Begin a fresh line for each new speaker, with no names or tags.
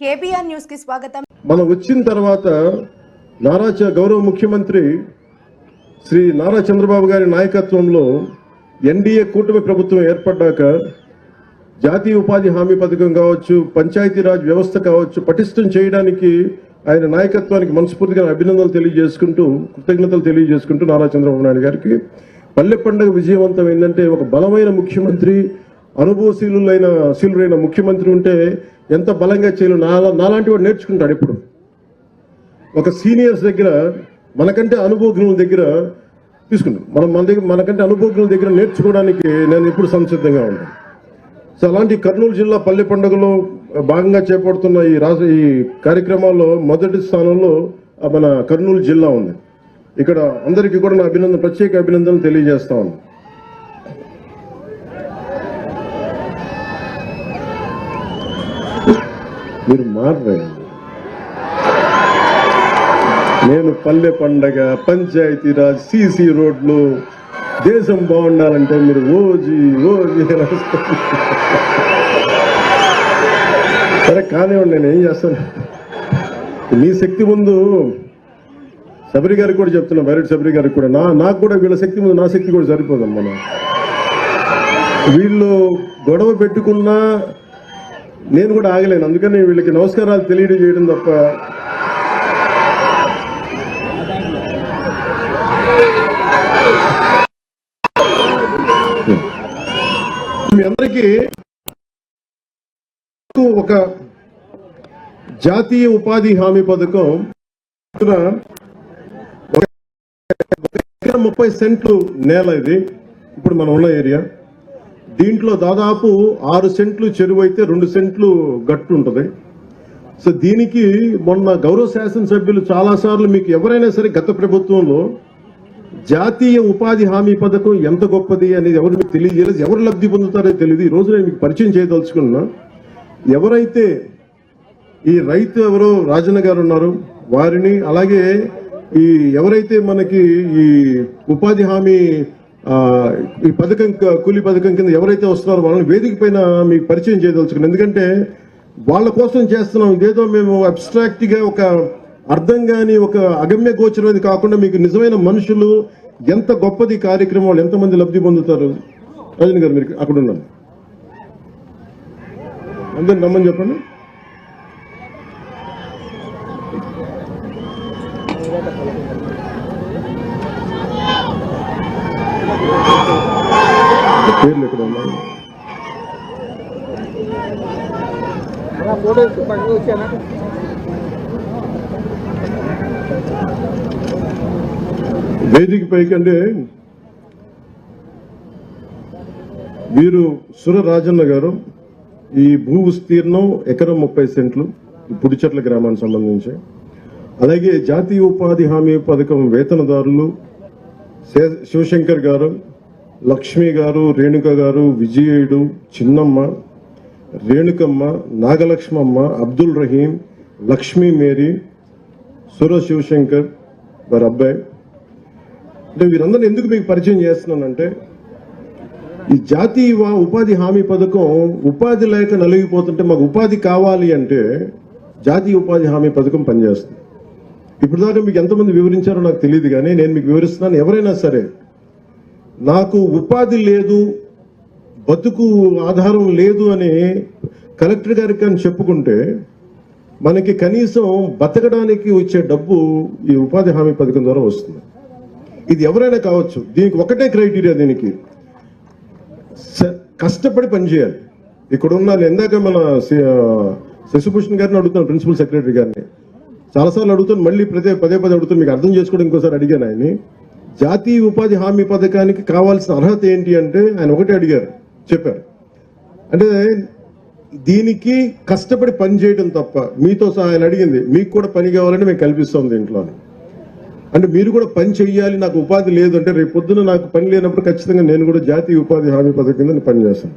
న్యూస్కి స్వాగతం.
మనం వచ్చిన తర్వాత నారా చ- గౌరవ ముఖ్యమంత్రి శ్రీ నారా చంద్రబాబు గారి నాయకత్వంలో ఎన్డీఏ కూటమి ప్రభుత్వం ఏర్పడ్డాక జాతీయ ఉపాధి హామీ పథకం కావచ్చు పంచాయతీరాజ్ వ్యవస్థ కావచ్చు పటిష్టం చేయడానికి ఆయన నాయకత్వానికి మనస్ఫూర్తిగా అభినందనలు తెలియజేసుకుంటూ కృతజ్ఞతలు తెలియజేసుకుంటూ నారా చంద్రబాబు నాయుడు గారికి. పల్లె పండుగ విజయవంతం ఏంటంటే ఒక బలమైన ముఖ్యమంత్రి అనుభవశీలులైన శీలురైన ముఖ్యమంత్రి ఉంటే ఎంత బలంగా చేయలు నాలా నాలాంటి వాడు నేర్చుకుంటాడు ఇప్పుడు. ఒక సీనియర్స్ దగ్గర మనకంటే అనుభవజ్ఞుల దగ్గర తీసుకుంటాం మనం మన దగ్గర మనకంటే అనుభవజ్ఞుల దగ్గర నేర్చుకోవడానికి నేను ఎప్పుడు సంసిద్ధంగా ఉంటాను. సో అలాంటి కర్నూలు జిల్లా పల్లె పండుగలో భాగంగా చేపడుతున్న ఈ రాష్ట్ర ఈ కార్యక్రమాల్లో మొదటి స్థానంలో మన కర్నూలు జిల్లా ఉంది. ఇక్కడ అందరికీ కూడా నా అభినందన ప్రత్యేక అభినందనలు తెలియజేస్తా ఉన్నాను. మీరు మారరే నేను పల్లె పండగ పంచాయతీరాజ్ సీసీ రోడ్లు దేశం బాగుండాలంటే మీరు ఓజీ ఓజీ సరే కానివ్వండి నేను ఏం చేస్తాను? మీ శక్తి ముందు శబరి గారికి కూడా చెప్తున్నా బైరెట్ శబరి గారికి కూడా. నా నాకు కూడా వీళ్ళ శక్తి ముందు నా శక్తి కూడా సరిపోదమ్మా. వీళ్ళు గొడవ పెట్టుకున్నా నేను కూడా ఆగలేను. అందుకని వీళ్ళకి నమస్కారాలు తెలియజేయడం తప్ప మీ అందరికీ ఒక జాతీయ ఉపాధి హామీ పథకం. ముప్పై సెంట్లు నేల ఇది. ఇప్పుడు మనం ఉన్న ఏరియా. దీంట్లో దాదాపు ఆరు సెంట్లు చెరువు అయితే రెండు సెంట్లు గట్టు ఉంటుంది. సో దీనికి మొన్న గౌరవ శాసనసభ్యులు చాలాసార్లు మీకు ఎవరైనా సరే గత ప్రభుత్వంలో జాతీయ ఉపాధి హామీ పథకం ఎంత గొప్పది అనేది ఎవరు మీకు తెలియజేయలేదు. ఎవరు లబ్ధి పొందుతారో తెలియదు. ఈ రోజు నేను మీకు పరిచయం చేయదలుచుకున్నా. ఎవరైతే ఈ రైతు ఎవరో రాజన్న గారు ఉన్నారు వారిని అలాగే ఈ ఎవరైతే మనకి ఈ ఉపాధి హామీ ఈ పథకం కూలీ పథకం కింద ఎవరైతే వస్తున్నారో వాళ్ళని వేదిక పైన మీకు పరిచయం చేయదలుచుకున్నాను. ఎందుకంటే వాళ్ళ కోసం చేస్తున్నాం. ఇదేదో మేము అబ్స్ట్రాక్ట్గా ఒక అర్థం కాని ఒక అగమ్య గోచరమైనది కాకుండా మీకు నిజమైన మనుషులు ఎంత గొప్పది కార్యక్రమం వాళ్ళు ఎంతమంది లబ్ధి పొందుతారు? రజని గారు మీరు అక్కడ ఉన్నాను అందరు నమ్మని చెప్పండి. పేర్లు ఎక్కడ ఉన్నాయి. వేదిక పైకి అంటే వీరు సుర రాజన్న గారు ఈ భూ విస్తీర్ణం ఎకరం ముప్పై సెంట్లు పుడిచెట్ల గ్రామానికి సంబంధించి. అలాగే జాతీయ ఉపాధి హామీ పథకం వేతనదారులు శివశంకర్ గారు లక్ష్మి గారు రేణుక గారు విజయుడు చిన్నమ్మ రేణుకమ్మ నాగలక్ష్మమ్మ అబ్దుల్ రహీం లక్ష్మీ మేరీ సుర శివశంకర్ వారి అబ్బాయి. అంటే వీరందరిని ఎందుకు మీకు పరిచయం చేస్తున్నానంటే ఈ జాతీయ ఉపాధి హామీ పథకం ఉపాధి లేక నలిగిపోతుంటే మాకు ఉపాధి కావాలి అంటే జాతీయ ఉపాధి హామీ పథకం పనిచేస్తుంది. ఇప్పుడు దాకా మీకు ఎంతమంది వివరించారో నాకు తెలియదు కానీ నేను మీకు వివరిస్తున్నాను. ఎవరైనా సరే నాకు ఉపాధి లేదు బతుకు ఆధారం లేదు అని కలెక్టర్ గారికి అని చెప్పుకుంటే మనకి కనీసం బతకడానికి వచ్చే డబ్బు ఈ ఉపాధి హామీ పథకం ద్వారా వస్తుంది. ఇది ఎవరైనా కావచ్చు దీనికి ఒకటే క్రైటీరియా దీనికి. కష్టపడి పనిచేయాలి. ఇక్కడ ఉన్న ఎందాక ఇందాక మన శశిభూషణ్ గారిని అడుగుతాను ప్రిన్సిపల్ సెక్రటరీ గారిని. చాలాసార్లు అడుగుతాను మళ్ళీ ప్రతి పదే పదే అడుగుతాను మీకు అర్థం చేసుకోవడం ఇంకోసారి అడిగాను ఆయన్ని. జాతీయ ఉపాధి హామీ పథకానికి కావాల్సిన అర్హత ఏంటి అంటే ఆయన ఒకటే అడిగారు చెప్పారు. అంటే దీనికి కష్టపడి పని చేయడం తప్ప మీతో సహా ఆయన అడిగింది మీకు కూడా పని కావాలంటే మేము కల్పిస్తాం దీంట్లో అంటే మీరు కూడా పని చెయ్యాలి నాకు ఉపాధి లేదు అంటే రేపు పొద్దున నాకు పని లేనప్పుడు ఖచ్చితంగా నేను కూడా జాతీయ ఉపాధి హామీ పథకం కింద పనిచేస్తాను పని చేస్తాను.